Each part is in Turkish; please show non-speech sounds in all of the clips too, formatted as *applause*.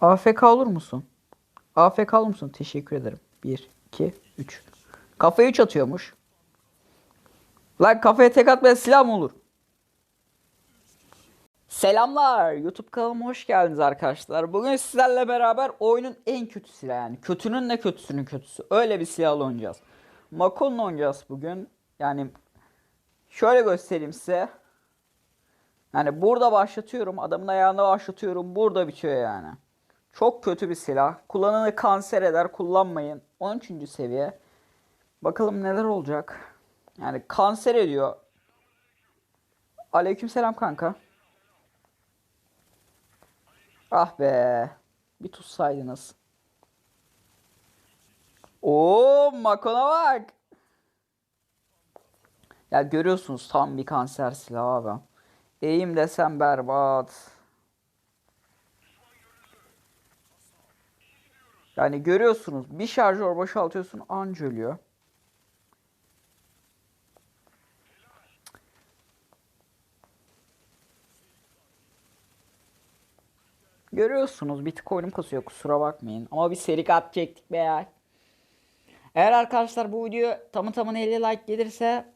AFK olur musun? AFK olur musun? Teşekkür ederim. 1, 2, 3. Kafaya 3 atıyormuş. Lan kafaya tek atmaya silah mı olur? Selamlar. YouTube kanalıma hoş geldiniz arkadaşlar. Bugün sizlerle beraber oyunun en kötü silahı yani. Kötünün de kötüsünün kötüsü. Öyle bir silahla oynayacağız. Makon'la oynayacağız bugün. Yani şöyle göstereyim size. Yani burada başlatıyorum. Adamın ayağında başlatıyorum. Burada bitiyor yani. Çok kötü bir silah. Kullananı kanser eder. Kullanmayın. 13. seviye. Bakalım neler olacak. Yani kanser ediyor. Aleykümselam kanka. Ah be. Bir tutsaydınız. Oo Makon'a bak. Ya görüyorsunuz tam bir kanser silahı abi. Eğim desem berbat. Yani görüyorsunuz bir şarjör boşaltıyorsun anca ölüyor. Görüyorsunuz bir tık oyunum kasıyor kusura bakmayın. Ama bir seri kat çektik be ya. Eğer arkadaşlar bu video tamı tamına 50 like gelirse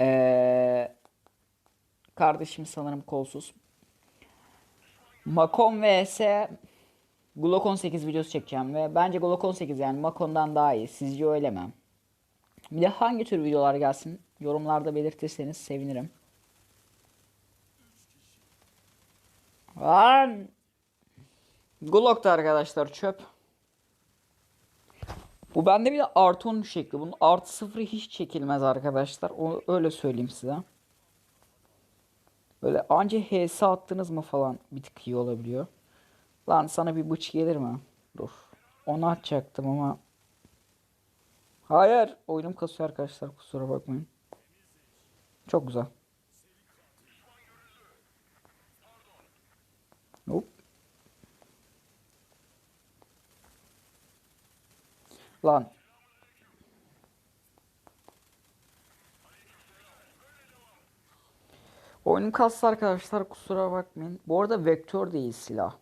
ee, kardeşim sanırım kolsuz. Macon vs Glock 18 videosu çekeceğim ve bence Glock 18 yani Macon'dan daha iyi. Sizce öyle mi? Bir de hangi tür videolar gelsin yorumlarda belirtirseniz sevinirim. Lan! Glock da arkadaşlar çöp. Bu bende bir de artı 10 şekli. Bunun artı sıfırı hiç çekilmez arkadaşlar. O, öyle söyleyeyim size. Böyle anca HS attınız mı falan bir tık iyi olabiliyor. Lan sana bir bıç gelir mi? Dur. Onu atacaktım ama. Hayır. Oyunum kasıyor arkadaşlar. Kusura bakmayın. Çok güzel. Hop. Lan. Oyunum kastı arkadaşlar kusura bakmayın. Bu arada vektör değil silah.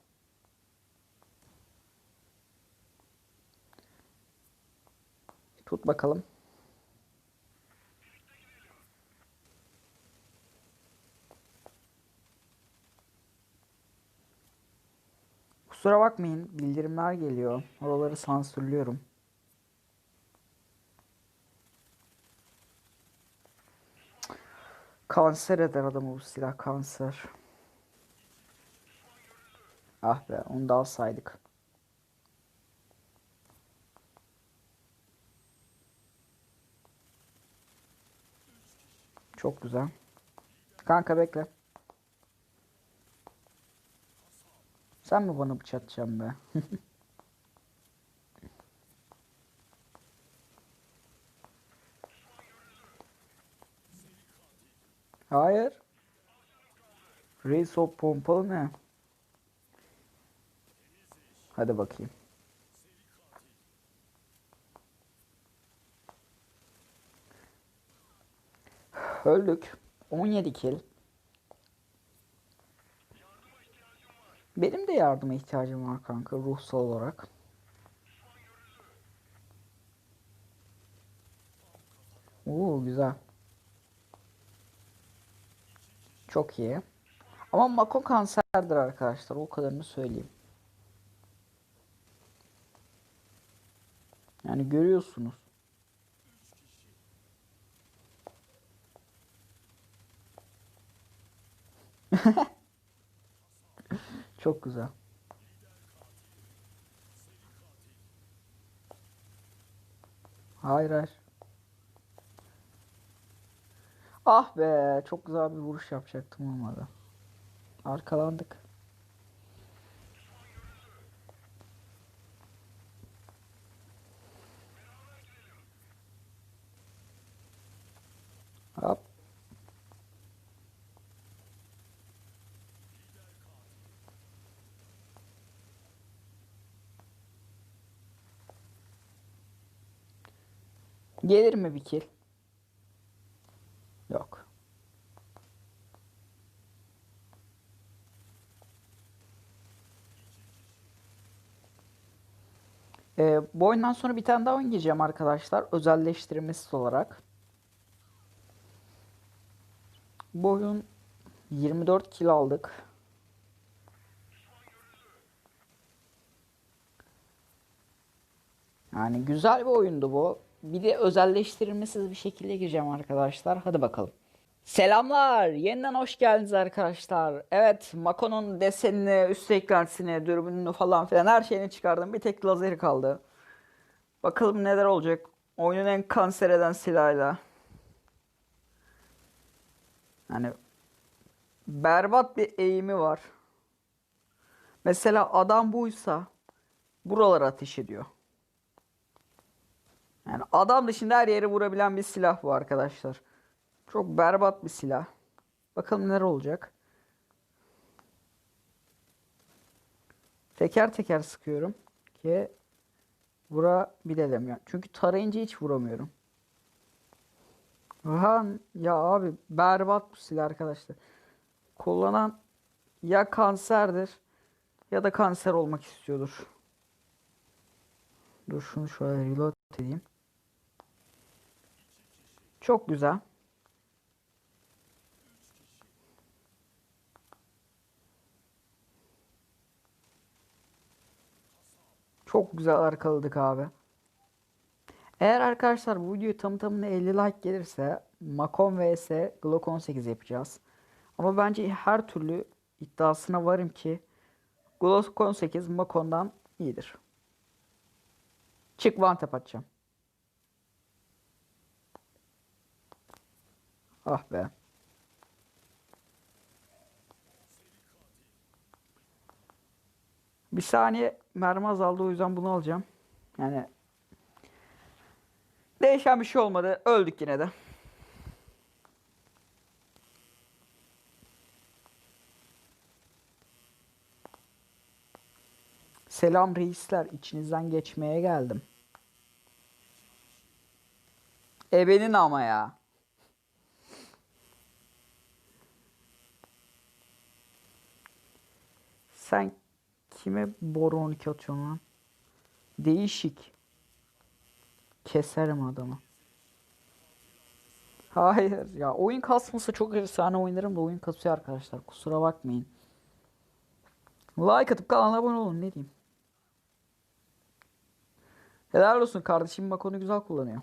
Tut bakalım. Kusura bakmayın bildirimler geliyor. Oraları sansürlüyorum. Kanser eder adamı bu silah kanser. Ah be onu da alsaydık. Çok güzel. Kanka bekle. Sen mi bana bıçak atacaksın be? *laughs* Hayır. Reis o pompalı ne? Hadi bakayım. Öldük. 17 kill. Benim de yardıma ihtiyacım var kanka ruhsal olarak. Oo güzel. Çok iyi. Ama Mako kanserdir arkadaşlar. O kadarını söyleyeyim. Yani görüyorsunuz. Çok güzel. Hayır hayır. Ah be çok güzel bir vuruş yapacaktım olmadı. Arkalandık. Hop. Gelir mi bir kill? Yok. Ee, bu oyundan sonra bir tane daha oyun gireceğim arkadaşlar. Özelleştirmesi olarak. Bu oyun 24 kill aldık. Yani güzel bir oyundu bu. Bir de özelleştirilmesiz bir şekilde gireceğim arkadaşlar. Hadi bakalım. Selamlar. Yeniden hoş geldiniz arkadaşlar. Evet, Mako'nun desenini, üst ekrantisini, dürbününü falan filan her şeyini çıkardım. Bir tek lazeri kaldı. Bakalım neler olacak. Oyunun en kanser eden silahıyla. Yani berbat bir eğimi var. Mesela adam buysa buralara ateş ediyor. Yani adam dışında her yere vurabilen bir silah bu arkadaşlar. Çok berbat bir silah. Bakalım neler olacak. Teker teker sıkıyorum ki vurabilelim ya. Çünkü tarayınca hiç vuramıyorum. Aha, ya abi berbat bu silah arkadaşlar. Kullanan ya kanserdir ya da kanser olmak istiyordur. Dur şunu şöyle reload edeyim. Çok güzel. Çok güzel arkaladık abi. Eğer arkadaşlar bu videoyu tam tamına 50 like gelirse Macon vs Glock 18 yapacağız. Ama bence her türlü iddiasına varım ki Glock 18 Macon'dan iyidir. Çık one atacağım. Ah be. Bir saniye mermi azaldı o yüzden bunu alacağım. Yani değişen bir şey olmadı. Öldük yine de. Selam reisler. içinizden geçmeye geldim. Ebenin ama ya. Sen kime boru 12 atıyorsun lan? Değişik. Keserim adamı. Hayır ya oyun kasması çok efsane oynarım da oyun kasıyor arkadaşlar. Kusura bakmayın. Like atıp kanala abone olun ne diyeyim. Helal olsun kardeşim bak onu güzel kullanıyor.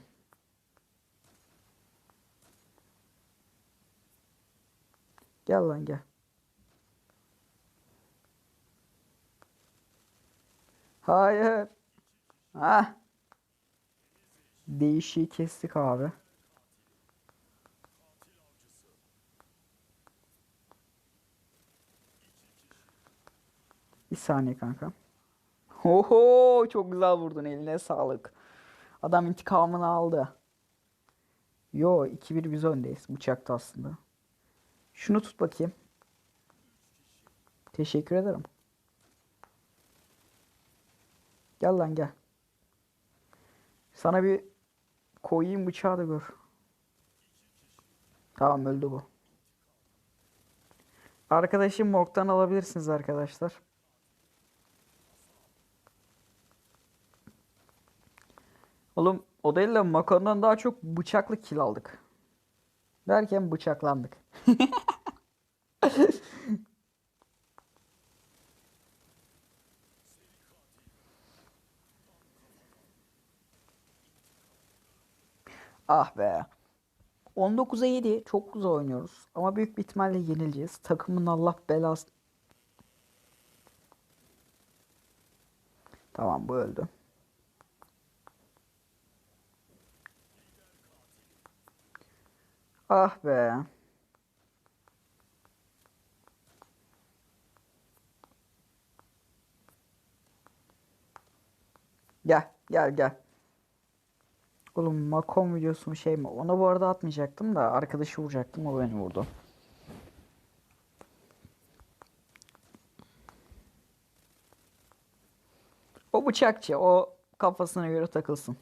Gel lan gel. Hayır. Ha. Değişiği kestik abi. Bir saniye kanka. Oho çok güzel vurdun eline sağlık. Adam intikamını aldı. Yo 2-1 biz öndeyiz bıçakta aslında. Şunu tut bakayım. Teşekkür ederim. Gel lan gel. Sana bir koyayım bıçağı da gör. Tamam öldü bu. Arkadaşım morgdan alabilirsiniz arkadaşlar. Oğlum o değil de Makon'dan daha çok bıçaklı kill aldık. Derken bıçaklandık. *laughs* Ah be. 19'a 7 çok güzel oynuyoruz. Ama büyük bir ihtimalle yenileceğiz. Takımın Allah belası. Tamam bu öldü. Ah be. Gel gel gel. Oğlum Macon videosu mu şey mi? Ona bu arada atmayacaktım da arkadaşı vuracaktım o beni vurdu. O bıçakçı o kafasına göre takılsın.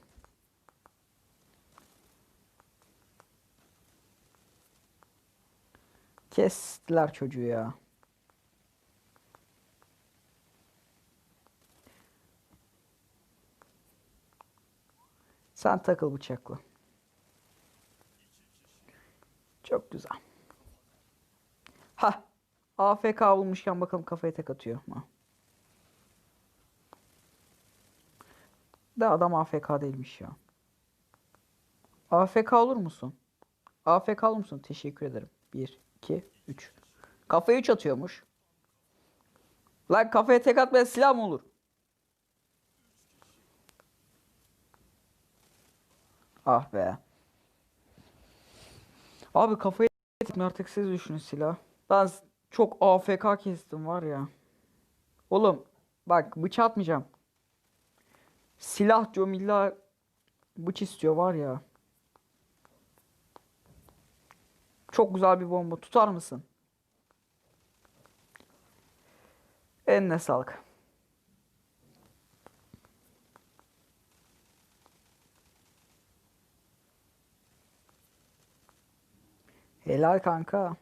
Kestiler çocuğu ya. Sen takıl bıçakla. Çok güzel. Ha. AFK olmuşken bakalım kafaya tek atıyor mu? Da adam AFK değilmiş ya. AFK olur musun? AFK olur musun? Teşekkür ederim. 1, 2, 3. Kafaya 3 atıyormuş. Lan kafaya tek atmaya silah mı olur? Ah be. Abi kafayı etme artık siz düşünün silah. Ben çok AFK kestim var ya. Oğlum bak bıçak atmayacağım. Silah diyorum illa bıç istiyor var ya. Çok güzel bir bomba. Tutar mısın? Eline sağlık. Helal kanka.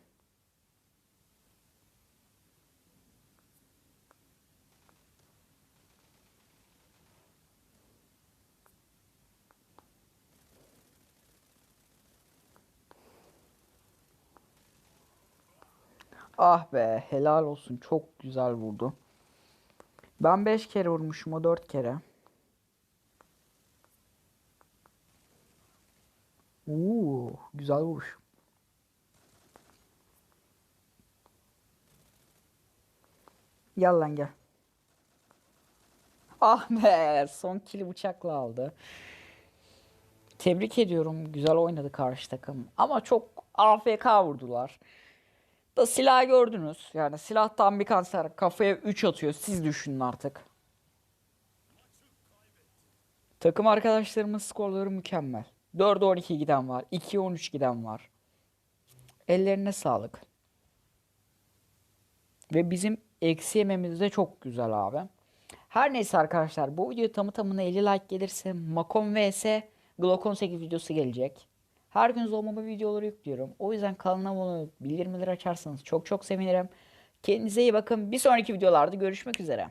Ah be helal olsun çok güzel vurdu. Ben 5 kere vurmuşum o 4 kere. Oo, güzel vuruş. Gel lan gel. Ah be son kili bıçakla aldı. Tebrik ediyorum. Güzel oynadı karşı takım. Ama çok AFK vurdular. Da silah gördünüz. Yani silahtan bir kanser kafaya 3 atıyor. Siz düşünün artık. Takım arkadaşlarımın skorları mükemmel. 4'e 12 giden var. 2'ye 13 giden var. Ellerine sağlık. Ve bizim eksi yememiz de çok güzel abi. Her neyse arkadaşlar bu video tamı tamına 50 like gelirse Macom vs Glock 18 videosu gelecek. Her gün zorlama videoları yüklüyorum. O yüzden kanalıma abone olup bildirimleri açarsanız çok çok sevinirim. Kendinize iyi bakın. Bir sonraki videolarda görüşmek üzere.